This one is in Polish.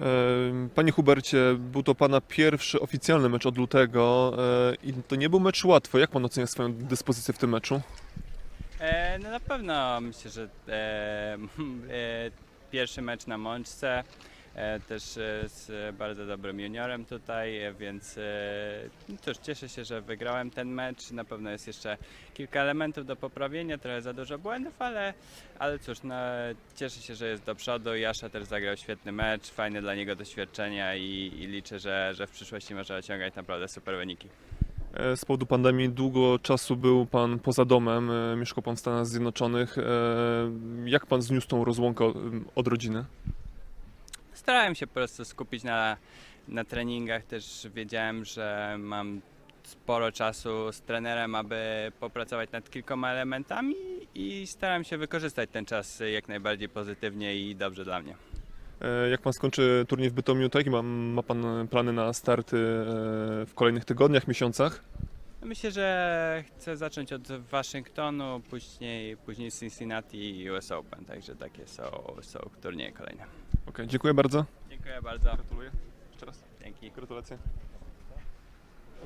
E, Panie Hubercie, był to Pana pierwszy oficjalny mecz od lutego e, i to nie był mecz łatwy. Jak Pan ocenia swoją dyspozycję w tym meczu? E, no na pewno myślę, że e, e, pierwszy mecz na Mączce, też e, z bardzo dobrym juniorem tutaj, e, więc e, no cóż, cieszę się, że wygrałem ten mecz. Na pewno jest jeszcze kilka elementów do poprawienia, trochę za dużo błędów, ale, ale cóż, no, cieszę się, że jest do przodu. Jasza też zagrał świetny mecz, fajne dla niego doświadczenia i, i liczę, że, że w przyszłości może osiągać naprawdę super wyniki. E, Z powodu pandemii długo czasu był Pan poza domem, e, mieszkał Pan w Stanach Zjednoczonych. E, Jak Pan zniósł tą rozłąkę e, od rodziny? Starałem się po prostu skupić na, na treningach. Też wiedziałem, że mam sporo czasu z trenerem, aby popracować nad kilkoma elementami i starałem się wykorzystać ten czas jak najbardziej pozytywnie i dobrze dla mnie. E, Jak Pan skończy turniej w Bytomiu, to jakie ma, ma Pan plany na starty e, w kolejnych tygodniach, miesiącach? Myślę, że chcę zacząć od Waszyngtonu, później, później Cincinnati i US Open, także takie są, są turnieje kolejne. Okej, dziękuję bardzo. Dziękuję bardzo. Gratuluję. Jeszcze raz. Dzięki. Gratulacje.